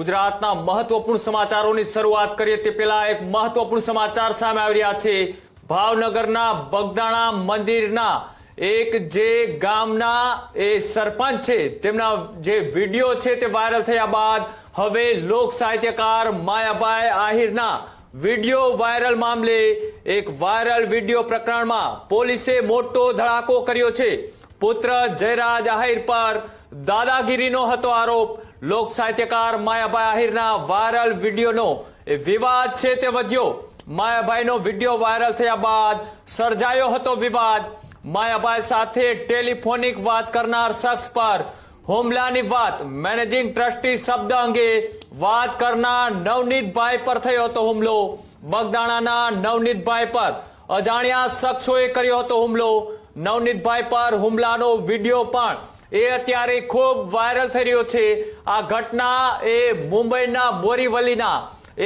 ગુજરાતના મહત્વપૂર્ણ સમાચારોની શરૂઆત કરીએ તે પહેલા એક મહત્વપૂર્ણ સમાચાર સામે આવી રહ્યા છે. ભાવનગરના બગદાણા મંદિરના એક જે ગામના એ સરપંચ છે, તેમના જે વીડિયો છે તે વાયરલ થયા બાદ હવે લોક સાહિત્યકાર માયાભાઈ આહિરના વીડિયો વાયરલ મામલે એક વાયરલ વીડિયો પ્રકરણમાં પોલીસે મોટો ધડાકો કર્યો છે. પુત્ર જયરાજ આહિર પર દાદાગીરીનો હતો આરોપ. લોક સાહિત્યકાર માયાભાઈ આહિરના વાયરલ વિડીયોનો એ વિવાદ છે તે વધ્યો. માયાભાઈનો વીડિયો વાયરલ થયા બાદ સર્જાયો હતો વિવાદ. માયાભાઈ સાથે ટેલિફોનિક વાત કરનાર શખ્સ પર હુમલાની વાત, મેનેજિંગ ટ્રસ્ટી શબ્દ અંગે વાત કરનાર નવનીતભાઈ પર થયો હતો હુમલો. બગદાણાના નવનીતભાઈ પર અજાણ્યા શખ્સોએ કર્યો હતો હુમલો. નવનીતભાઈ પર હુમલાનો વીડિયો પણ એ અત્યારે ખૂબ વાયરલ થઈ રહ્યો છે. આ ઘટના એ મુંબઈના બોરીવલીના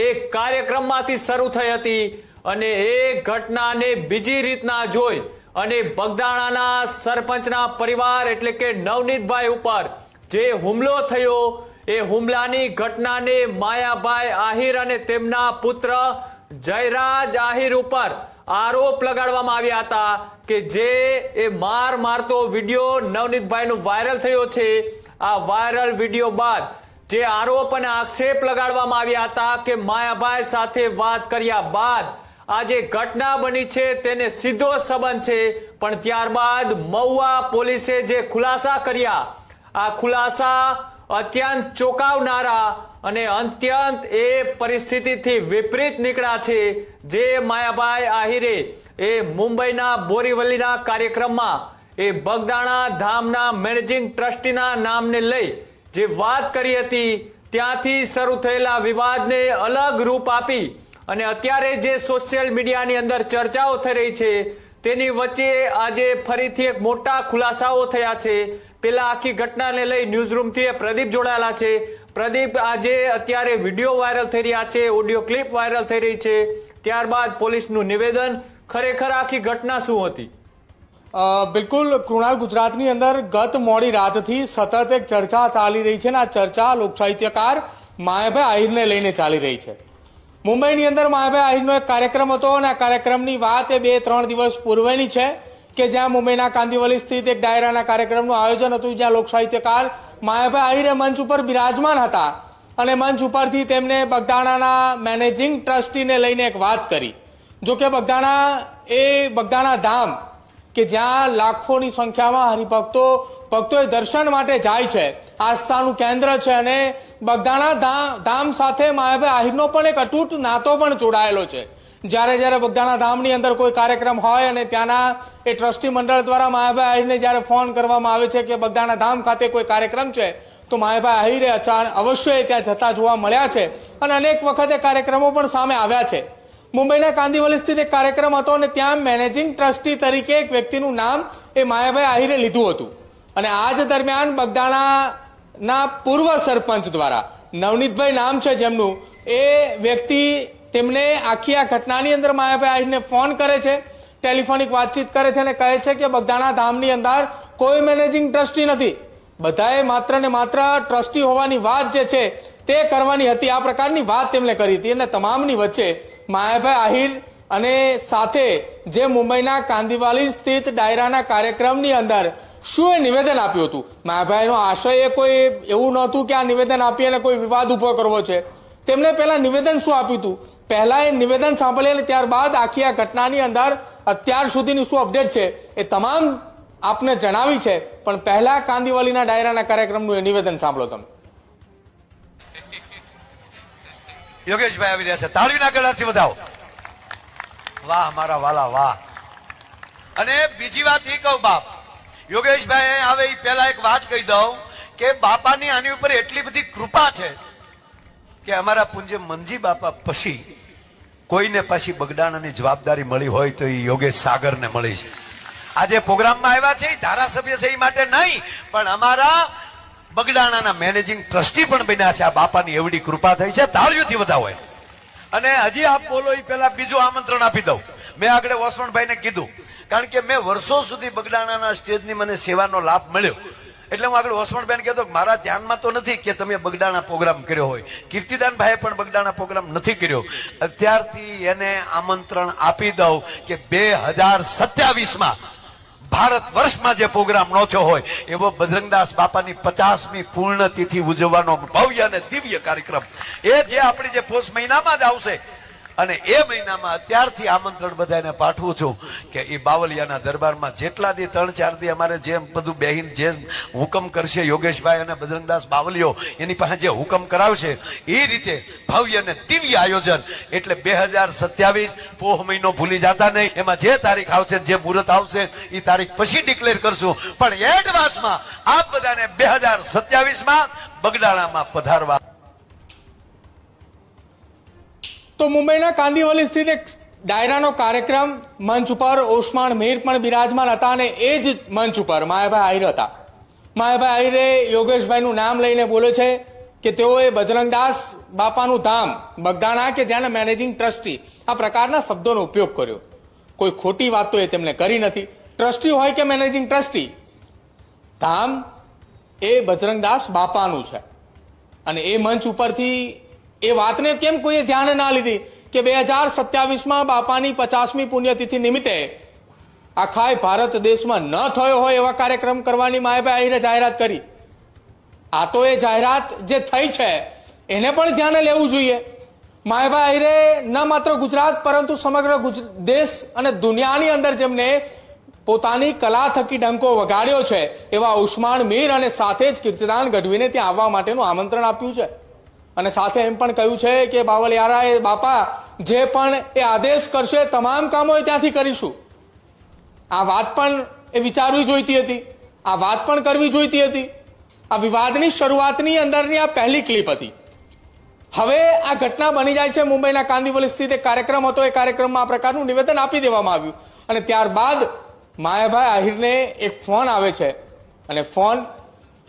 એક કાર્યક્રમમાંથી શરૂ થઈ હતી અને એ ઘટનાને બીજી રીતના જોઈ અને બગદાણાના સરપંચના પરિવાર એટલે કે નવનીતભાઈ ઉપર જે હુમલો થયો, એ હુમલાની ઘટનાને માયાભાઈ આહિર અને તેમના પુત્ર જયરાજ આહિર ઉપર આરોપ લગાડવામાં આવ્યા હતા કે જે એ માર મારતો વીડિયો નવનીતભાઈનો વાયરલ થયો છે. આ વાયરલ વીડિયો બાદ જે આરોપ અને આક્ષેપ લગાડવામાં આવ્યા હતા કે માયાભાઈ સાથે વાત કર્યા બાદ આ જે ઘટના બની છે, તેને સીધો સંબંધ છે. પણ ત્યારબાદ મહુવા પોલીસે જે ખુલાસા કર્યા, આ ખુલાસા અત્યંત ચોંકાવનારા અને અંત્યંત એ પરિસ્થિતિથી વિપરીત નીકળ્યા છે જે માયાભાઈ આહિરે એ મુંબઈના બોરીવલીના કાર્યક્રમમાં એ બગદાણા ધામના મેનેજિંગ ટ્રસ્ટીના નામને લઈ જે વાત કરી હતી, ત્યાંથી શરૂ થયેલા વિવાદને અલગ રૂપ આપી અને અત્યારે જે સોશિયલ મીડિયાની અંદર ચર્ચાઓ થઈ રહી છે, તેની વચ્ચે આજે ફરીથી એક મોટા ખુલાસાઓ થયા છે. પેલા આખી ઘટનાને લઈ ન્યૂઝ રૂમથી પ્રદીપ જોડાયેલા છે. પ્રદીપ, આજે અત્યારે વીડિયો વાયરલ થઈ રહ્યા છે, ઓડિયો ક્લિપ વાયરલ થઈ રહી છે. ત્યારબાદ પોલીસનું નિવેદન, ખરેખર આખી ઘટના શું હતી? બિલકુલ, કૃણાલ ગુજરાતની અંદર ગત મોડી રાતથી સતત એક ચર્ચા ચાલી રહી છે અને આ ચર્ચા લોકસાહિત્યકાર માયાભાઈ આહિરને લઈને ચાલી રહી છે. મુંબઈની અંદર માયાભાઈ આહિરનો એક કાર્યક્રમ હતો અને આ કાર્યક્રમની વાત એ બે ત્રણ દિવસ પૂર્વેની છે. કે જ્યાં મુંબઈના કાંદીવલી સ્થિત એક ડાયરાના કાર્યક્રમનું આયોજન હતું, જ્યાં લોકસાહિત્યકાર માયાભાઈ આહિરે મંચ ઉપર બિરાજમાન હતા અને મંચ ઉપરથી તેમને બગદાણાના મેનેજિંગ ટ્રસ્ટીને લઈને એક વાત કરી. જો કે બગદાણા એ બગદાણા ધામ કે જ્યાં લાખોની સંખ્યામાં હરિભક્તો ભક્તો એ દર્શન માટે જાય છે, આસ્થાનું કેન્દ્ર છે અને બગદાણા ધામ સાથે માયાભાઈ આહિરનો પણ એક અતૂટ નાતો પણ જોડાયેલો છે. જ્યારે જ્યારે બગદાણા ધામની અંદર કોઈ કાર્યક્રમ હોય અને ત્યાંના એ ટ્રસ્ટી મંડળ દ્વારા માયાભાઈ આહિરને જ્યારે ફોન કરવામાં આવે છે કે બગદાણા ધામ ખાતે કોઈ કાર્યક્રમ છે, તો માયાભાઈ આહિરે અચાન અવશ્ય ત્યાં જતા જોવા મળ્યા છે અને અનેક વખતે કાર્યક્રમો પણ સામે આવ્યા છે. મુંબઈના કાંદીવલી સ્થિત એક કાર્યક્રમ હતો અને ત્યાં મેનેજિંગ ટ્રસ્ટી તરીકે એક વ્યક્તિનું નામ એ માયાભાઈ આહિરે લીધું હતું. અને આ જ દરમિયાન બગદાણાના પૂર્વ સરપંચ દ્વારા નવનીતભાઈ નામ છે જેમનું, એ વ્યક્તિ તેમને આખી આ ઘટનાની અંદર માયાભાઈ આહિરને ફોન કરે છે, ટેલિફોનિક વાતચીત કરે છે અને કહે છે કે બગદાણા ધામની અંદર કોઈ મેનેજિંગ ટ્રસ્ટી નથી. બધાએ માત્ર ને માત્ર ટ્રસ્ટી હોવાની વાત જે છે, તે કરવાની હતી. આ પ્રકારની વાત તેમણે કરી હતી અને તમામની વચ્ચે માયાભાઈ આહિર અને સાથે જે મુંબઈના કાંદીવાલી સ્થિત ડાયરાના કાર્યક્રમની અંદર શું એ નિવેદન આપ્યું હતું? માયાભાઈનો આશય એ કોઈ એવું નહોતું કે આ નિવેદન આપી અને કોઈ વિવાદ ઊભો કરવો છે. તેમણે પહેલા નિવેદન શું આપ્યું હતું? પહેલા એ નિવેદન સાંભળી અને ત્યારબાદ આખી આ ઘટનાની અંદર અત્યાર સુધીની શું અપડેટ છે એ તમામ આપને જણાવી છે. પણ પહેલા કાંદીવાલીના ડાયરાના કાર્યક્રમનું એ નિવેદન સાંભળો તમે. યોગેશભાઈ આવી રહ્યા છે. તાળવીના ગળાથી વધાવો. વાહ, મારા વાલા, વાહ. અને બીજી વાત એ કહું બાપ યોગેશભાઈ આવે એ પહેલા એક વાત કહી દઉં કે બાપાની આની ઉપર એટલી બધી કૃપા છે કે અમારા પૂંજ્ય મંજી બાપા પછી કોઈને પછી બગડાણાની જવાબદારી મળી હોય તો એ યોગેશ સાગરને મળી છે. આજે પ્રોગ્રામમાં આવ્યા છે ધારાસભ્ય છે એ માટે નહીં, પણ અમારા બગડાણાના મેનેજિંગ ટ્રસ્ટી પણ બન્યા છે. આ બાપાની એવડી કૃપા થઈ છે, તાળીઓથી વધાવો. હોય અને હજી આપ બોલો એ પહેલા બીજું આમંત્રણ આપી દઉં. મેં આગળ વસવણભાઈને કીધું, કારણ કે મેં વર્ષો સુધી બગડાણાના સ્ટેજની મને સેવાનો લાભ મળ્યો. એટલે હું આગળ વસવણબેન કહેતો મારા ધ્યાનમાં તો નથી કે તમે બગડાના પ્રોગ્રામ કર્યો હોય. કીર્તિદાનભાઈએ પણ બગડાના પ્રોગ્રામ નથી કર્યો. અત્યારથી એને આમંત્રણ આપી દઉં કે બે હજાર સત્યાવીસમાં ભારત વર્ષમાં જે પ્રોગ્રામ નો થયો હોય, એવો બજરંગદાસ બાપાની પચાસમી પૂર્ણતિથિ ઉજવવાનો ભવ્ય અને દિવ્ય કાર્યક્રમ. એ જે આપણી જે પોષ મહિનામાં જ આવશે અને એ મહિનામાં અત્યારથી આમંત્રણ બધાને પાઠવું છું કે એ બાવલિયાના દરબારમાં જેટલા દી, ત્રણ, ચાર દી અમારે જેમ બધું બેહીન જે હુકમ કરશે યોગેશભાઈ અને બજરંગદાસ બાવલીઓ એની પાસે જે હુકમ કરાવશે એ રીતે ભવ્ય અને દિવ્ય આયોજન. એટલે બે હજાર સત્યાવીસ પોહ મહિનો ભૂલી જતા નહીં. એમાં જે તારીખ આવશે, જે મુહૂર્ત આવશે એ તારીખ પછી ડિક્લેર કરશું. પણ એડવાન્સમાં આપ બધાને બે હજાર સત્યાવીસમાં બગડાણામાં પધારવા તો મુંબઈના કાંદીવલી સ્થિત એક ડાયરાનો કાર્યક્રમ મંચ ઉપર ઓસમાણ મીર પણ બિરાજમાન હતા અને એ જ મંચ ઉપર માયાભાઈ આહિર હતા. માયાભાઈ આહિરે યોગેશભાઈનું નામ લઈને બોલે છે કે તેઓએ બજરંગદાસ બાપાનું ધામ, બગદાણા કે જ્યાંના મેનેજિંગ ટ્રસ્ટી આ પ્રકારના શબ્દોનો ઉપયોગ કર્યો. કોઈ ખોટી વાત તો એ તેમણે કરી નથી. ટ્રસ્ટી હોય કે મેનેજિંગ ટ્રસ્ટી? ધામ એ બજરંગદાસ બાપાનું છે. અને એ મંચ ઉપરથી એ વાતને કેમ કોઈએ ધ્યાને ના લીધી કે બે હજાર સત્યાવીસમાં બાપાની પચાસમી પુણ્યતિથિ નિમિત્તે આખાય ભારત દેશમાં ન થયો હોય એવા કાર્યક્રમ કરવાની માયાભાઈ આહિરે જાહેરાત કરી. આ તો એ જાહેરાત જે થઈ છે, એને પણ ધ્યાને લેવું જોઈએ. માયાભાઈ આહિરે ન માત્ર ગુજરાત, પરંતુ સમગ્ર દેશ અને દુનિયાની અંદર જેમને પોતાની કલા થકી ડંકો વગાડ્યો છે, એવા ઉસ્માન મીર અને સાથે જ કીર્તિદાન ગઢવીને ત્યાં આવવા માટેનું આમંત્રણ આપ્યું છે. અને સાથે એમ પણ કહ્યું છે કે બાવલિયારાએ બાપા, જે પણ એ આદેશ કરશે, તમામ કામો એ ત્યાંથી કરીશું. આ વાત પણ એ વિચારવી જોઈતી હતી. આ વાત પણ કરવી જોઈતી હતી. આ વિવાદની શરૂઆતની અંદરની આ પહેલી ક્લિપ હતી. હવે આ ઘટના બની જાય છે મુંબઈના કાંદીવલી સ્થિત એક કાર્યક્રમ હતો. એ કાર્યક્રમમાં આ પ્રકારનું નિવેદન આપી દેવામાં આવ્યું. અને ત્યારબાદ માયાભાઈ આહિરને એક ફોન આવે છે. અને ફોન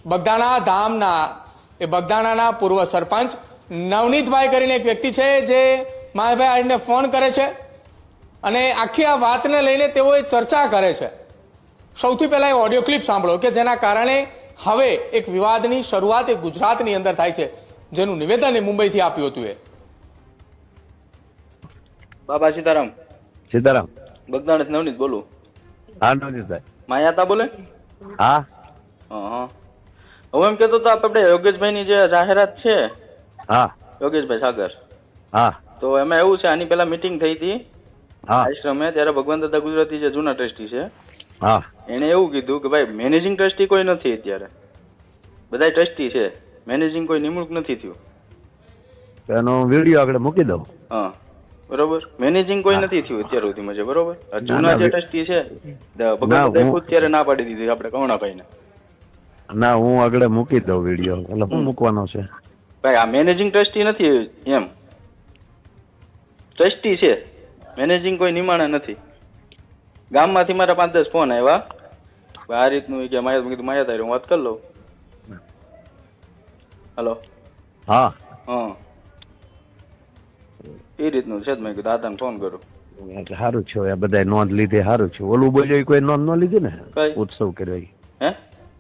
બગદાણા ધામના એ બગદાણાના પૂર્વ સરપંચ નવનીતભાઈ કરીને એક વ્યક્તિ છે જે માયાભાઈ આહિરને ફોન કરે છે અને આખી આ વાતને લઈને તેઓ એ ચર્ચા કરે છે. સૌથી પહેલાં એ ઓડિયો ક્લિપ સાંભળો કે જેના કારણે હવે એક વિવાદની શરૂઆત એ ગુજરાતની અંદર થાય છે જેનું નિવેદન એ મુંબઈથી આપ્યું હતું એ. બાબા સીતારામ. સીતારામ. બગદાણ નવનીત બોલું? હા નવનીતભાઈ. માયા તા બોલે? હા. હા હા. એમ કેતો તો આપણે યોગેશભાઈની જે જાહેરાત છે. હા. યોગેશભાઈ સાગર. હા. તો એમાં એવું છે આની પેલા મીટિંગ થઈ હતી. આશ્રમે ત્યારે ભગવાન દાદા ગુજરાતી જે જૂના ટ્રસ્ટી છે હા. એણે એવું કીધું કે ભાઈ મેનેજિંગ ટ્રસ્ટી કોઈ નથી અત્યારે. બધા ટ્રસ્ટી છે. મેનેજિંગ કોઈ નિમણૂક નથી થયું. એનો વીડિયો આગળ મૂકી દઉં. હા. બરોબર? મેનેજિંગ કોઈ નથી થયું અત્યાર સુધીમાં છે બરોબર? જૂના જે ટ્રસ્ટી છે ભગવાન ખુદ ત્યારે ના પાડી દીધી આપણે કવણાભાઈને ના હું આગળ મૂકી દઉં વીડિયો એટલે હું મૂકવાનો છે. ભાઈ આ મેનેજિંગ ટ્રસ્ટી નથી એમ. ટ્રસ્ટી છે. મેનેજિંગ કોઈ નિમાણે નથી. ગામમાંથી મારા પાંચ દસ ફોન આવ્યા. આ રીતનું કે માયા કીધું માયા તારી હું વાત કરી લઉં. હલો હા. હા. એ રીતનું છે મેં કીધું દાદાને ફોન કરું એટલે સારું છે આ બધા નોંધ લીધી સારું છે. ઓલું બોલ્યો કોઈ નોંધ ન લીધી ને? ઉત્સવ કર્યો હે?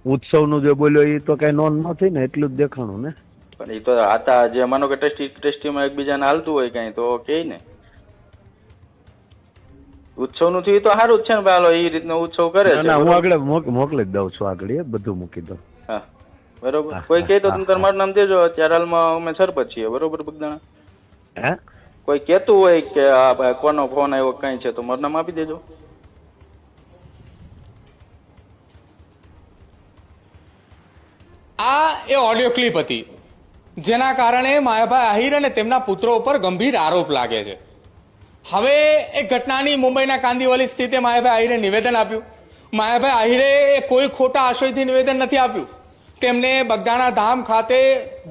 ઉત્સવનું જે બોલ્યો એ તો કઈ નોંધ ન થઈ ને એટલું જ દેખાણું ને? પણ એ તો આતા જે માનો કે ટેસ્ટી ટેસ્ટીમાં એકબીજાને હાલતું હોય કઈ તો કે ને? ઉત્સવનું થયું તો સારું જ છે ને ભાઈ એ રીતનો ઉત્સવ કરે છે હું આગળ મોકલી જ દઉં છું આગળ એ બધું મૂકી દઉં. હા બરોબર. કોઈ કહે તો તમે તમારું મારું નામ દેજો અત્યારે હાલમાં અમે સરપંચ છીએ બરોબર બગદાણા? હે? કોઈ કહેતું હોય કે આ કોનો ફોન આવ્યો કઈ છે તો મારું નામ આપી દેજો. આ એ ઓડિયો ક્લિપ હતી, જેના કારણે માયાભાઈ આહિર અને તેમના પુત્રો ઉપર ગંભીર આરોપ લાગે છે. હવે એ ઘટનાની મુંબઈના કાંદીવલી સ્થિતે માયાભાઈ આહિરે નિવેદન આપ્યું. માયાભાઈ આહિરે કોઈ ખોટા આશયથી નિવેદન નથી આપ્યું. તેમને બગદાણા ધામ ખાતે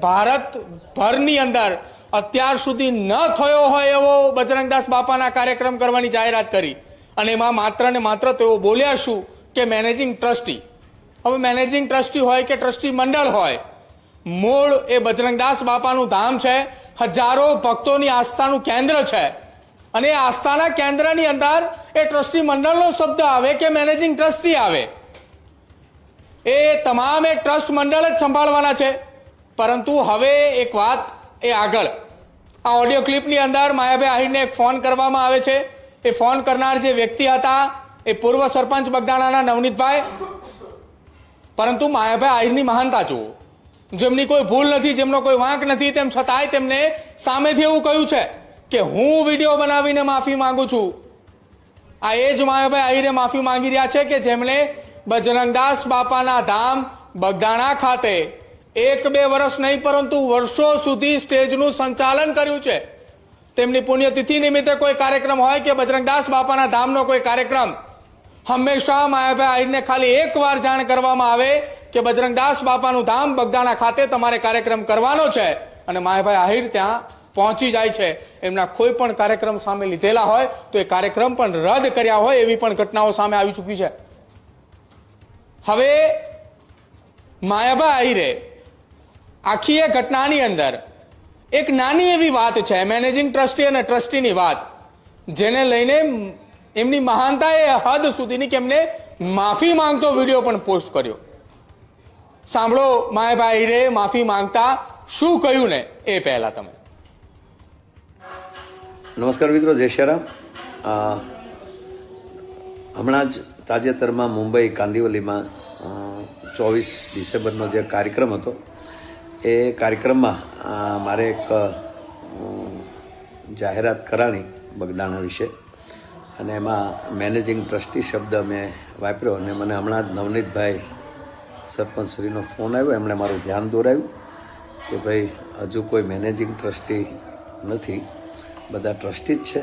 ભારત ભરની અંદર અત્યાર સુધી ન થયો હોય એવો બજરંગદાસ બાપાના કાર્યક્રમ કરવાની જાહેરાત કરી. અને એમાં માત્ર ને માત્ર તેઓ બોલ્યા શું કે મેનેજિંગ ટ્રસ્ટી હવે મેનેજિંગ ટ્રસ્ટી હોય કે ટ્રસ્ટી મંડળ હોય, મૂળ એ બજરંગદાસ બાપાનું ધામ છે, હજારો ભક્તોની આસ્થાનું કેન્દ્ર છે. અને એ આસ્થાના કેન્દ્રની અંદર એ ટ્રસ્ટી મંડળનો શબ્દ આવે કે મેનેજિંગ ટ્રસ્ટી આવે. એ તમામ એ ટ્રસ્ટ મંડળ જ સંભાળવાના છે. પરંતુ હવે એક વાત એ આગળ. આ ઓડિયો ક્લિપની અંદર માયાભાઈ આહિરને એક ફોન કરવામાં આવે છે. એ ફોન કરનાર જે વ્યક્તિ હતા એ પૂર્વ સરપંચ બગદાણાના નવનીતભાઈ. પરંતુ માયાભાઈ આહિરની મહાનતા જુઓ. જેમની કોઈ ભૂલ નથી, જેમનો કોઈ વાંક નથી, તેમ છતાંય તેમને સામેથી એવું કહ્યું છે કે હું વીડિયો બનાવીને માફી માંગુ છું. આ એ જ માયાભાઈ આહિરે માફી માંગી રહ્યા છે કે જેમણે બજરંગદાસ બાપાના ધામ બગદાણા ખાતે એક બે વર્ષ નહીં, પરંતુ વર્ષો સુધી સ્ટેજનું સંચાલન કર્યું છે. તેમની પુણ્યતિથિ નિમિત્તે કોઈ કાર્યક્રમ હોય કે બજરંગદાસ બાપાના ધામનો કોઈ કાર્યક્રમ હંમેશા માયાભાઈ આહિરને ખાલી એક વાર જાણ કરવામાં આવે કે બજરંગદાસ બાપાનું ધામ બગદાણા ખાતે તમારે કાર્યક્રમ કરવાનો છે. અને માયાભાઈ આહિર ત્યાં પહોંચી જાય છે. એમના કોઈ પણ કાર્યક્રમ સામે લીધેલા હોય તો એ કાર્યક્રમ પણ રદ કર્યા હોય એવી પણ ઘટનાઓ સામે આવી ચૂકી છે. હવે માયાભાઈ આહિરે આખી એ ઘટનાની અંદર એક નાની એવી વાત છે મેનેજિંગ ટ્રસ્ટી અને ટ્રસ્ટીની વાત, જેને લઈને એમની મહાનતા એ હદ સુધીની કે એમને માફી માંગતો વીડિયો પણ પોસ્ટ કર્યો. સાંભળો, માયાભાઈ રે માફી માંગતા શું કહ્યું ને એ પહેલા તમે. નમસ્કાર મિત્રો, જય શ્રી હમણાં જ તાજેતરમાં મુંબઈ કાંદિવલીમાં ચોવીસ ડિસેમ્બરનો જે કાર્યક્રમ હતો, એ કાર્યક્રમમાં મારે એક જાહેરાત કરાણી બગદાણા વિશે. અને એમાં મેનેજિંગ ટ્રસ્ટી શબ્દ મેં વાપર્યો અને મને હમણાં જ નવનીતભાઈ સરપંચશ્રીનો ફોન આવ્યો. એમણે મારું ધ્યાન દોરાવ્યું કે ભાઈ, હજુ કોઈ મેનેજિંગ ટ્રસ્ટી નથી. બધા ટ્રસ્ટી જ છે.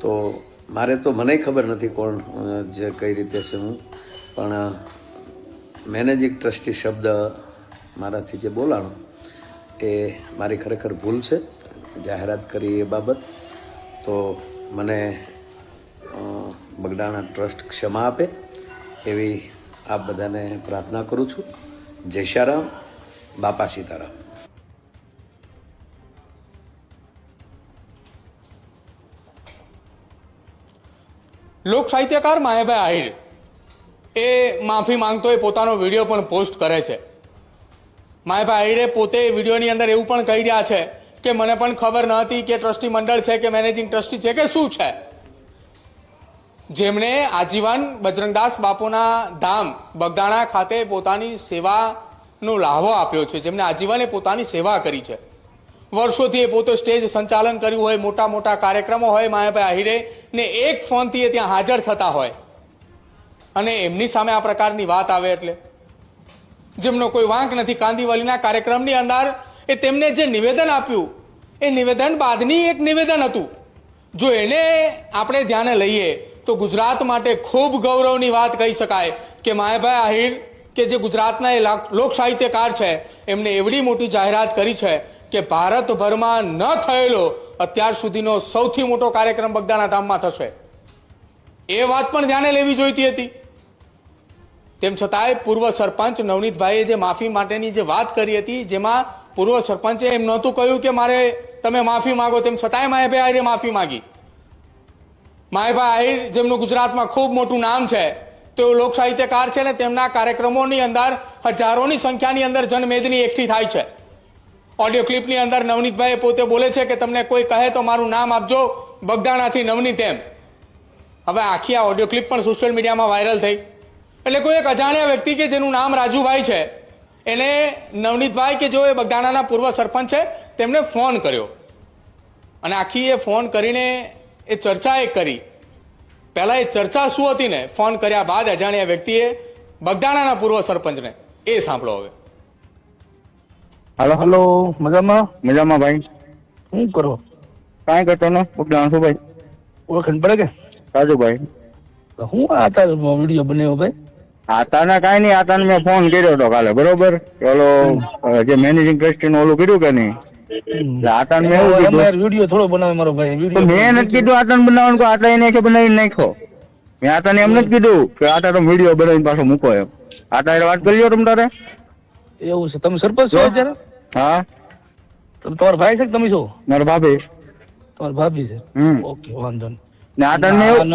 તો મારે તો મને ખબર નથી કોણ જે કઈ રીતે છે હું. પણ મેનેજિંગ ટ્રસ્ટી શબ્દ મારાથી જે બોલાણો, એ મારી ખરેખર ભૂલ છે. જાહેરાત કરી એ બાબત. તો મને બગડાણા ટ્રસ્ટ ક્ષમા આપે એવી આપ બધાને પ્રાર્થના કરું છું. જય શારામ બાપા સીતારામ. લોક સાહિત્યકાર માયાભાઈ આહિર એ માફી માંગતો એ પોતાનો વીડિયો પણ પોસ્ટ કરે છે. માયાભાઈ આહિરે પોતે વિડીયોની અંદર એવું પણ કહી રહ્યા છે કે મને પણ ખબર ન હતી કે ટ્રસ્ટી મંડળ છે કે મેનેજિંગ ટ્રસ્ટી છે કે શું છે. જેમણે આજીવન બજરંગદાસ બાપુના ધામ બગદાણા ખાતે પોતાની સેવાનો લાહવો આપ્યો છે. જેમણે આજીવને પોતાની સેવા કરી છે. વર્ષોથી એ પોતે સ્ટેજ સંચાલન કર્યું હોય, મોટા મોટા કાર્યક્રમો હોય, માયાભાઈ આહિરે ને એક ફોનથી એ ત્યાં હાજર થતા હોય. અને એમની સામે આ પ્રકારની વાત આવે એટલે. જેમનો કોઈ વાંક નથી, કાંદીવલીના કાર્યક્રમની અંદર એ તેમને જે નિવેદન આપ્યું, એ નિવેદન બાદની એક નિવેદન હતું. જો એને આપણે ધ્યાને લઈએ તો ગુજરાત માટે ખૂબ ગૌરવની વાત કહી શકાય કે માયાભાઈ આહિર, કે જે ગુજરાતના એ લાક- સાહિત્યકાર છે, એમને એવડી મોટી જાહેરાત કરી છે કે ભારતભરમાં ન થયેલો અત્યાર સુધીનો સૌથી મોટો કાર્યક્રમ બગદાણા ધામમાં થશે. એ વાત પણ ધ્યાને લેવી જોઈતી હતી. તેમ છતાંય પૂર્વ સરપંચ નવનીતભાઈએ જે માફી માટેની જે વાત કરી હતી, જેમાં પૂર્વ સરપંચે એમ નહોતું કહ્યું કે મારે તમે માફી માગો, તેમ છતાંય માયાભાઈ આહિરે માફી માંગી. માયાભાઈ આહિર જેમનું ગુજરાતમાં ખૂબ મોટું નામ છે તેઓ લોક સાહિત્યકાર છે ને, તેમના કાર્યક્રમોની અંદર હજારોની સંખ્યાની અંદર જનમેદની એકઠી થાય છે. ઓડિયો ક્લિપની અંદર નવનીતભાઈ પોતે બોલે છે કે તમને કોઈ કહે તો મારું નામ આપજો, બગદાણાથી નવનીત એમ. હવે આખી આ ઓડિયો ક્લિપ પણ સોશિયલ મીડિયામાં વાયરલ થઈ. એટલે કોઈ એક અજાણ્યા વ્યક્તિ કે જેનું નામ રાજુભાઈ છે, એને નવનીતભાઈ કે જેઓ એ બગદાણાના પૂર્વ સરપંચ છે, તેમને ફોન કર્યો. અને આખી એ ફોન કરીને એ ચર્ચા એ કરી. પહેલાં એ ચર્ચા શું હતી ને? ફોન કર્યા બાદ અજાણ્યા વ્યક્તિએ બગદાણાના પૂર્વ સરપંચને એ સાંભળો હવે. હાલો હાલો મજામાં? મજામાં ભાઈ. શું કરો? કાંઈ કરતો ને શું ભાઈ? ઓળખણ પડે કે? રાજુભાઈ હું આ તાર વીડિયો બનાવ્યો ભાઈ? આતાના કાંઈ નહીં આતાને મેં ફોન કર્યો હતો કાલે બરોબર? ઓલો જે મેનેજિંગ ટ્રસ્ટીનું ઓલું કર્યું કે નહીં? એટલે આતાને મેં એવું કીધું. વીડિયો થોડો બનાવે મારો ભાઈ તો મેં નથી કીધું આટણ બનાવવાનું કે આતા એને કે બનાવી નાખ્યો. મેં આતાને એમ નથી કીધું કે આટા તો વીડિયો બનાવીને પાછો મૂકો એમ. આટા હારે વાત કરી લ્યો તમ તારે. એવું છે. તમે સરપંચ છો અત્યારે? હા. તમે તમારા ભાઈ છે કે તમે છો? મારા ભાભી. તમારા ભાભી છે? ઓકે વાંધો નહીં. ને આ તાને એવું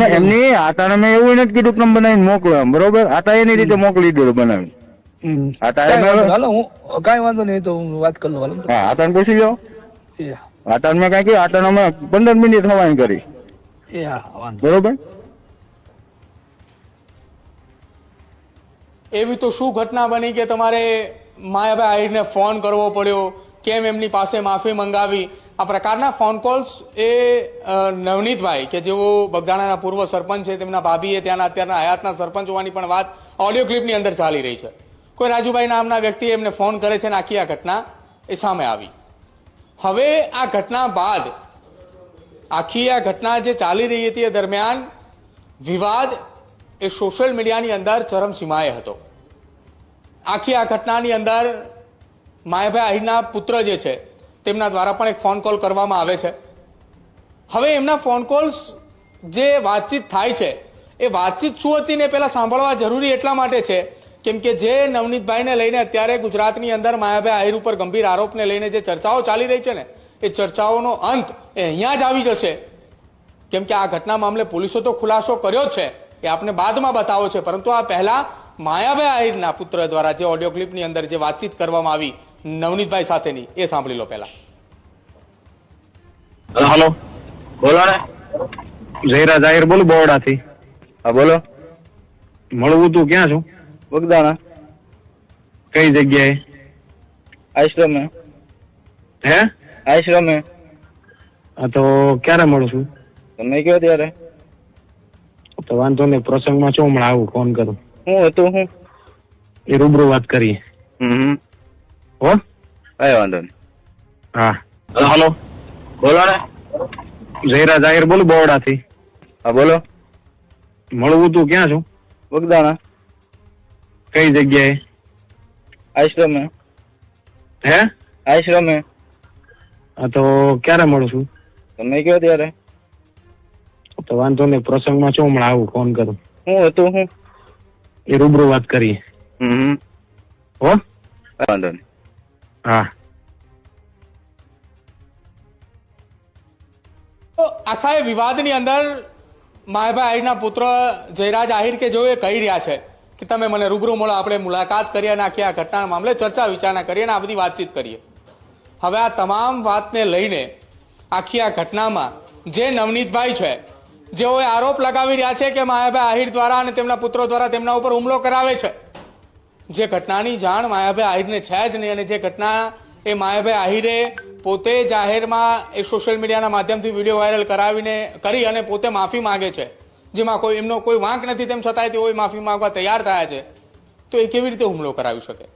મેં એમની આ મેં એવું નથી કીધું કે તમે બનાવીને મોકલો એમ. બરોબર? આ તા એની રીતે મોકલી દીધું બનાવી હમ. આ તારે કાંઈ વાંધો મેં- નહીં. હાલો હું કાંઈ વાંધો નહીં તો હું વાત કરી લઉં. હાલો. હા આ તાને પૂછી લો એ આ તાને મેં કાંઈ કહ્યું અમે પંદર મિનિટ થવાની કરી. એ હા બરોબર? એવી તો શું ઘટના બની કે તમારે માયાભાઈ આહિરને ફોન કરવો પડ્યો? કેમ એમની પાસે માફી મંગાવી? આ પ્રકારના ફોન કોલ્સ એ નવનીતભાઈ કે જેઓ બગદાણાના પૂર્વ સરપંચ છે તેમના ભાભીએ ત્યાંના અત્યારના હયાતના સરપંચ હોવાની પણ વાત ઓડિયો ક્લિપની અંદર ચાલી રહી છે. કોઈ રાજુભાઈ નામના વ્યક્તિ એમને ફોન કરે છે અને આખી આ ઘટના એ સામે આવી. હવે આ ઘટના બાદ આખી આ ઘટના જે ચાલી રહી હતી એ દરમિયાન વિવાદ એ સોશિયલ મીડિયાની અંદર ચરમસીમાએ હતો. આખી આ ઘટનાની અંદર માયાભાઈ આહિરના પુત્ર જે છે, તેમના દ્વારા પણ એક ફોન કોલ કરવામાં આવે છે. હવે એમના ફોન કોલ્સ જે વાતચીત થાય છે, એ વાતચીત શું હતી ને પહેલાં સાંભળવા જરૂરી એટલા માટે છે કેમ કે જે નવનીતભાઈને લઈને અત્યારે ગુજરાતની અંદર માયાભાઈ આહિર ઉપર ગંભીર આરોપને લઈને જે ચર્ચાઓ ચાલી રહી છે ને, એ ચર્ચાઓનો અંત એ અહીંયા જ આવી જશે. કેમ કે આ ઘટના મામલે પોલીસો તો ખુલાસો કર્યો છે, એ આપને બાદમાં બતાવો છે. પરંતુ આ પહેલા માયાભાઈ આહિરના પુત્ર દ્વારા જે ઓડિયો ક્લિપની અંદર જે વાતચીત કરવામાં આવી નવનીતભાઈ સાથેની, એ સાંભળી લો પહેલા. હલો, બોલો ને. જયરાજ જાહેર બોલું બોરડાથી હા, બોલો. મળવું તું ક્યાં છું? બગદાણા કઈ જગ્યાએ? આશ્રમે. હે? આશ્રમે. હા તો ક્યારે મળું છું? તમે કયો ત્યારે? તો વાંધો નહીં પ્રસંગમાં છું હમણાં આવું ફોન કરું. હું હતું હું? એ રૂબરૂ વાત કરીએ. હમ. હો? કઈ વાંધો નહીં. હા. હલો બોલો ને. જયરાજ જાહેર બોલું બોવડાથી હા બોલો. મળવું તું ક્યાં છું? બગદાણા કઈ જગ્યાએ? આશ્રમે. હે? આશ્રમે. હા તો ક્યારે મળું છું? તમે કયો ત્યારે? તો વાંધો નહીં પ્રસંગમાં છું હમણાં આવું ફોન કરું. હું હતું હું. એ રૂબરૂ વાત કરીએ. હમ. હો? વાંધો નહીં. હા. આખા એ વિવાદની અંદર માયાભાઈ આહિરના પુત્ર જયરાજ આહિર કે જેઓ એ કહી રહ્યા છે? કે તમે મને રૂબરૂ મળો, આપણે મુલાકાત કરીએ અને આખી આ ઘટના મામલે ચર્ચા વિચારણા કરીએ અને આ બધી વાતચીત કરીએ. હવે આ તમામ વાતને લઈને આખી આ ઘટનામાં જે નવનીતભાઈ છે જેઓ એ આરોપ લગાવી રહ્યા છે કે માયાભાઈ આહિર દ્વારા અને તેમના પુત્રો દ્વારા તેમના ઉપર હુમલો કરાવે છે. જે ઘટનાની જાણ માયાભાઈ આહિરને છે જ નહીં અને જે ઘટના એ માયાભાઈ આહિરે પોતે જાહેરમાં એ સોશિયલ મીડિયાના માધ્યમથી વીડિયો વાયરલ કરાવીને કરી અને પોતે માફી માંગે છે. જેમાં કોઈ એમનો કોઈ વાંક નથી, તેમ છતાંય તેઓ માફી માંગવા તૈયાર થયા છે. તો એ કેવી રીતે હુમલો કરાવી શકે?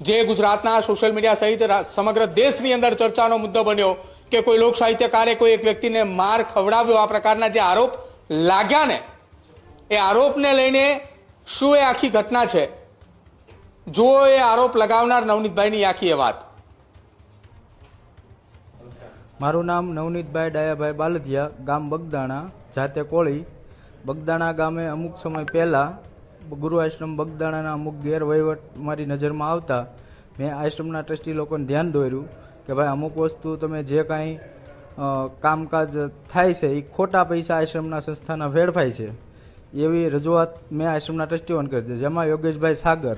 જે ગુજરાતના સોશિયલ મીડિયા સહિત સમગ્ર દેશની અંદર ચર્ચાનો મુદ્દો બન્યો કે કોઈ લોક સાહિત્યકારે કોઈ એક વ્યક્તિને માર ખવડાવ્યો, આ પ્રકારના જે આરોપ લાગ્યા ને, એ આરોપને લઈને શું એ આખી ઘટના છે? જો એ આરોપ લગાવનાર નવનીતભાઈની આખી એ વાત. મારું નામ નવનીતભાઈ ડાયાભાઈ બાલદિયા ગામ બગદાણા. જાતે કોળી, બગદાણા ગામે અમુક સમય પહેલાં ગુરુ આશ્રમ બગદાણાના અમુક ગેરવહીવટ મારી નજરમાં આવતા, મેં આશ્રમના ટ્રસ્ટી લોકોને ધ્યાન દોર્યું કે ભાઈ અમુક વસ્તુ તમે જે કાંઈ કામકાજ થાય છે એ ખોટા પૈસા આશ્રમના સંસ્થાના વેડફાય છે. એવી રજૂઆત મેં આશ્રમના ટ્રસ્ટીઓને કરી દીધી. જેમાં યોગેશભાઈ સાગર,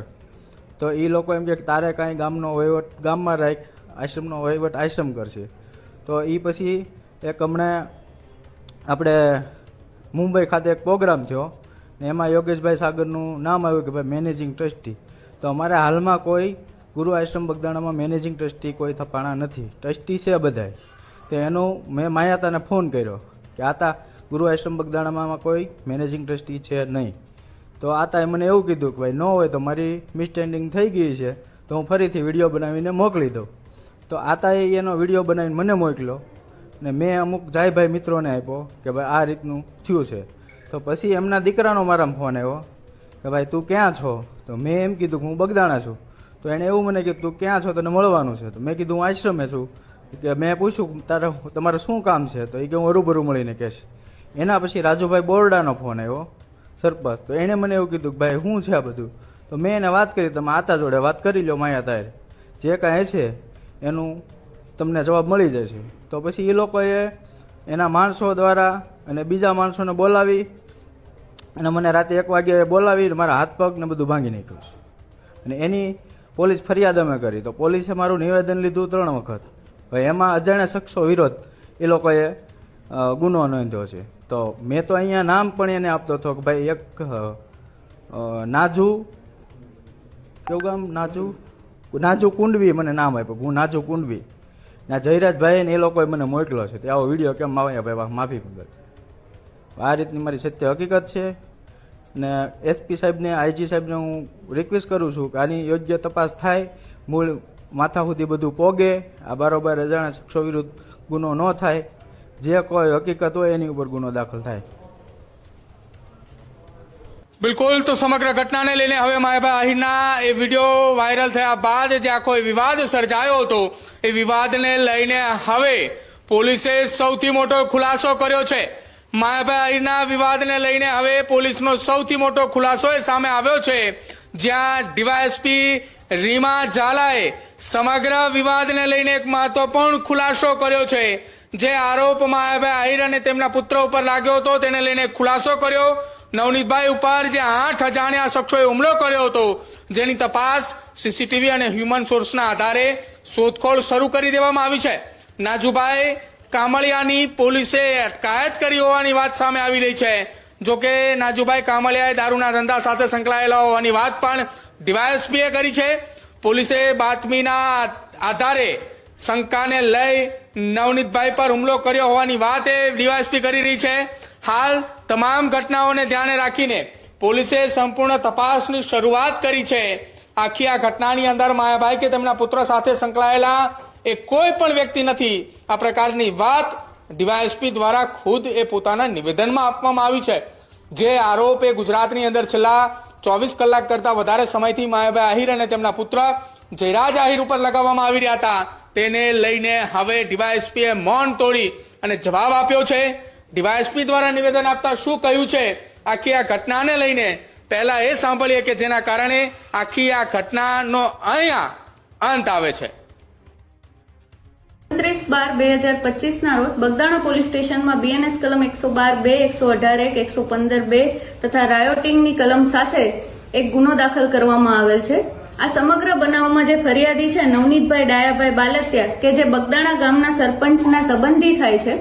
તો એ લોકો એમ કે તારે કાંઈ ગામનો વહીવટ, ગામમાં રાખ, આશ્રમનો વહીવટ આશ્રમ કરશે. તો એ પછી એક હમણાં આપણે મુંબઈ ખાતે એક પ્રોગ્રામ થયો ને એમાં યોગેશભાઈ સાગરનું નામ આવ્યું કે ભાઈ મેનેજિંગ ટ્રસ્ટી. તો અમારે હાલમાં કોઈ ગુરુ આશ્રમ બગદાણામાં મેનેજિંગ ટ્રસ્ટી કોઈ થપાણા નથી. ટ્રસ્ટી છે બધાય. તો એનું મેં માયાતાને ફોન કર્યો કે આતા ગુરુ આશ્રમ બગદાણામાં કોઈ મેનેજિંગ ટ્રસ્ટી છે નહીં. તો આતાએ મને એવું કીધું કે ભાઈ ન હોય તો મારી મિસસ્ટેન્ડિંગ થઈ ગઈ છે, તો હું ફરીથી વીડિયો બનાવીને મોકલી દઉં. તો આતાએ એનો વીડિયો બનાવીને મને મોકલ્યો. ને મેં અમુક જાયભાઈ મિત્રોને આપ્યો કે ભાઈ આ રીતનું થયું છે. તો પછી એમના દીકરાનો મારા ફોન આવ્યો કે ભાઈ તું ક્યાં છો? તો મેં એમ કીધું કે હું બગદાણા છું. તો એણે એવું મને કીધું, તું ક્યાં છો? તને મળવાનું છે. તો મેં કીધું, હું આશ્રમે છું. કે મેં પૂછ્યું, તારે તમારે શું કામ છે? તો એ કે, હું હરુભરું મળીને કહેશ. એના પછી રાજુભાઈ બોરડાનો ફોન આવ્યો, સરપંચ. તો એણે મને એવું કીધું કે, ભાઈ શું છે આ બધું? તો મેં એને વાત કરી, તમે આતા જોડે વાત કરી લો માયા તારે. જે કાંઈ છે એનું તમને જવાબ મળી જશે. તો પછી એ લોકોએ એના માણસો દ્વારા અને બીજા માણસોને બોલાવી અને મને રાતે એક વાગે બોલાવી મારા હાથ પગ ને બધું ભાંગી નાખ્યું છે. અને એની પોલીસ ફરિયાદ અમે કરી. તો પોલીસે મારું નિવેદન લીધું ત્રણ વખત. હવે એમાં અજાણ્યા શખ્સો વિરોધ એ લોકોએ ગુનો નોંધ્યો છે. તો મેં તો અહીંયા નામ પણ એને આપતો હતો કે ભાઈ એક નાજુ, કેવું ગામ? નાજુ? નાજુ કુંડવી મને નામ આપ્યું. હું નાજુ કુંડવી. ના જયરાજભાઈ ને એ લોકોએ મને મોકલ્યો છે. તે આવો વીડિયો કેમ આવે ભાઈ? માફી મંગલ આ રીતની મારી સત્ય હકીકત છે. ને એસપી સાહેબને આઈજી સાહેબને હું રિક્વેસ્ટ કરું છું કે આની યોગ્ય તપાસ થાય, મૂળ માથા સુધી બધું પોગે, આ બારોબાર અજાણ્યા શખ્સો વિરુદ્ધ ગુનો ન થાય. જે કોઈ હકીકત હોય એની ઉપર ગુનો દાખલ થાય. બિલકુલ, તો સમગ્ર ઘટનાને લઈને હવે માયાભાઈ આહિરના એ વીડિયો વાયરલ થયા બાદ જે આખો એ વિવાદ સર્જાયો હતો, એ વિવાદને લઈને હવે પોલીસે સૌથી મોટો ખુલાસો કર્યો છે. માયાભાઈ આહિરના વિવાદને લઈને હવે પોલીસનો સૌથી મોટો ખુલાસો એ સામે આવ્યો છે. જ્યાં ડીવાયએસપી રીમા ઝાલાએ સમગ્ર વિવાદને લઈને એક મહત્વપૂર્ણ ખુલાસો કર્યો છે. જે આરોપ માયાભાઈ આહિર અને તેમના પુત્ર ઉપર લાગ્યો હતો, તેને લઈને ખુલાસો કર્યો. નવનીતભાઈ ઉપર જે આઠ અજાણ્યા શખ્સોએ હુમલો કર્યો હતો, જેની તપાસ સીસીટીવી અને હ્યુમન સોર્સના આધારે શોધખોળ શરૂ કરી દેવામાં આવી છે. નાજુભાઈ કામળિયાની પોલીસે અટકાયત કરી હોવાની વાત સામે આવી રહી છે. જોકે નાજુભાઈ કામળિયાએ દારૂના ધંધા સાથે સંકળાયેલા હોવાની વાત પણ ડીવાયએસપીએ કરી છે. પોલીસે બાતમીના આધારે શંકાને લઈ નવનીતભાઈ પર હુમલો કર્યો હોવાની વાત એ ડીવાયએસપી કરી રહી છે. હાલ તમામ ઘટનાઓને ધ્યાને રાખીને પોલીસે સંપૂર્ણ તપાસની શરૂઆત કરી છે. આખી આ ઘટનાની અંદર માયાભાઈ કે તેમના પુત્ર સાથે સંકળાયેલા એ કોઈ પણ વ્યક્તિ નથી. આ પ્રકારની વાત ડીવાયએસપી દ્વારા ખુદ એ પોતાના નિવેદનમાં આપવામાં આવી છે. જે આરોપ એ ગુજરાતની અંદર છેલ્લા ચોવીસ કલાક કરતા વધારે સમયથી માયાભાઈ આહિર અને તેમના પુત્ર જયરાજ આહિર ઉપર લગાવવામાં આવી રહ્યા હતા. તેને લઈને હવે ડીવાયએસપીએ મૌન તોડી અને જવાબ આપ્યો છે. ડીવાયએસપી દ્વારા નિવેદન આપતા શું કહ્યું છે? આખી આ ઘટનાને લઈને પહેલા એ સાંભળીએ કે જેના કારણે આખી આ ઘટનાનો અહીંયા અંત આવે છે. ત્રીસ બાર બે હજાર પચીસના રોજ બગદાણા પોલીસ સ્ટેશનમાં બીએનએસ કલમ એકસો બાર બે, એકસો અઢાર એક, એકસો પંદર બે તથા રાયોટિંગની કલમ સાથે એક ગુનો દાખલ કરવામાં આવેલ છે. આ સમગ્ર બનાવમાં જે ફરિયાદી છે નવનીતભાઈ ડાયાભાઈ બાલતિયા કે જે બગદાણા ગામના સરપંચના સંબંધી થાય છે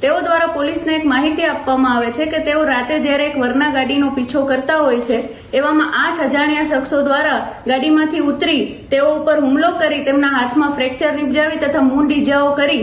તેઓ દ્વારા પોલીસને એક માહિતી આપવામાં આવે છે કે તેઓ રાતે જ્યારે એક વરના ગાડીનો પીછો કરતા હોય છે, એવામાં આઠ અજાણ્યા શખ્સો દ્વારા ગાડીમાંથી ઉતરી તેઓ ઉપર હુમલો કરી તેમના હાથમાં ફ્રેક્ચર નિપજાવી તથા મૂંઢ ઇજાઓ કરી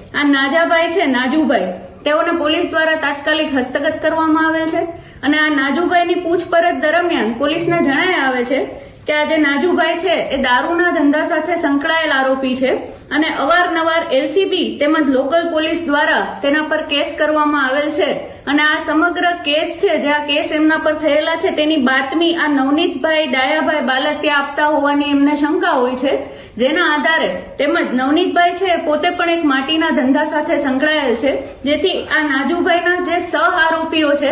આ નાજાભાઈ છે, નાજુભાઈ. તેઓને પોલીસ દ્વારા તાત્કાલિક હસ્તગત કરવામાં આવેલ છે અને આ નાજુભાઈની પૂછપરછ દરમિયાન પોલીસને જણાય આવે છે કે આ જે નાજુભાઈ છે, એ દારૂના ધંધા સાથે સંકળાયેલ આરોપી છે અને અવારનવાર એલસીબી તેમજ લોકલ પોલીસ દ્વારા તેના પર કેસ કરવામાં આવેલ છે. અને આ સમગ્ર કેસ છે, જે આ કેસ એમના પર થયેલા છે, તેની બાતમી આ નવનીતભાઈ ડાયાભાઈ બાલતિયા આપતા હોવાની એમને શંકા હોય છે. જેના આધારે તેમજ નવનીતભાઈ છે પોતે પણ એક માટીના ધંધા સાથે સંકળાયેલ છે. જેથી આ નાજુભાઈના જે સહ આરોપીઓ છે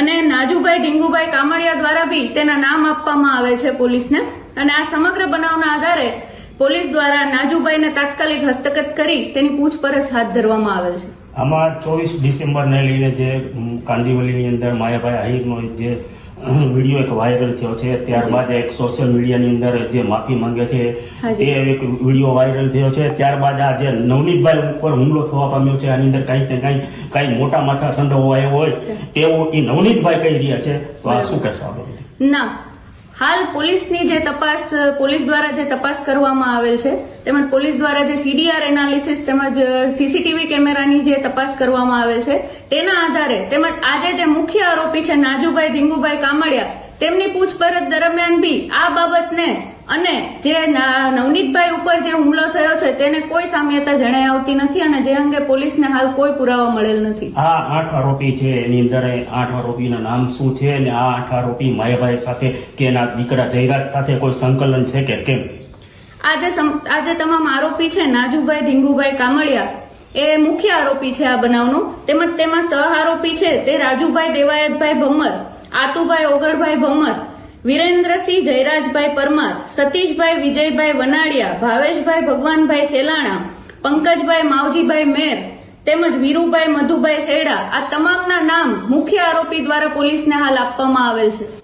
અને નાજુભાઈ ઢીંગુભાઈ કામડિયા દ્વારા બી તેના નામ આપવામાં આવે છે પોલીસને. અને આ સમગ્ર બનાવના આધારે પોલીસ દ્વારા નાજુભાઈને તાત્કાલિક હસ્તગત કરી તેની પૂછપરછ હાથ ધરવામાં આવેલ છે. આમાં ચોવીસ ડિસેમ્બરને લઈને જે કાંદીવલીની અંદર માયાભાઈ આહિરનો જે વીડિયો એક વાયરલ થયો છે. ત્યારબાદ એક સોશિયલ મીડિયાની અંદર જે માફી માંગે છે તે એક વીડિયો વાયરલ થયો છે. ત્યારબાદ આ જે નવનીતભાઈ ઉપર હુમલો થવા પામ્યો છે આની અંદર કઈ ને કઈ કંઈ મોટા માથા સંડોવો આવ્યો હોય તેવું એ નવનીતભાઈ કહી રહ્યા છે. તો આ શું કહેશો આ ના હાલ પોલીસની જે તપાસ, પોલીસ દ્વારા જે તપાસ કરવામાં આવેલ છે, તેમજ પોલીસ દ્વારા જે સીડીઆર એનાલિસિસ તેમજ સીસીટીવી કેમેરાની જે તપાસ કરવામાં આવેલ છે, તેના આધારે તેમજ આજે જે મુખ્ય આરોપી છે નાજુભાઈ ઢીંગુભાઈ કામડિયા, તેમની પૂછપરછ દરમિયાન બી આ બાબતને અને જે નવનીતભાઈ ઉપર જે હુમલો થયો છે તેને કોઈ સામ્યતા જણાઈ આવતી નથી અને જે અંગે પોલીસને હાલ કોઈ પુરાવા મળેલ નથી. આ આઠ આરોપી છે એની અંદર આઠ આરોપીના નામ શું છે અને આ આઠ આરોપી માયાભાઈ સાથે કે એના દીકરા જયરાજ સાથે કોઈ સંકલન છે કે કેમ? આજે આજે તમામ આરોપી છે નાજુભાઈ ઢીંગુભાઈ કામળિયા. એ મુખ્ય આરોપી છે આ બનાવનો. તેમજ તેમાં સહ આરોપી છે તે રાજુભાઈ દેવાયતભાઈ ભમર આતુભાઈ ઓગળભાઈ ભમર વિરેન્દ્રસિંહ જયરાજભાઈ પરમાર, સતીશભાઈ વિજયભાઈ વનાડિયા, ભાવેશભાઈ ભગવાનભાઈ શેલાણા, પંકજભાઈ માવજીભાઈ મેર, તેમજ વીરુભાઈ મધુભાઈ શેડા આ તમામના નામ મુખ્ય આરોપી દ્વારા પોલીસને હાલ આપવામાં આવેલ છે.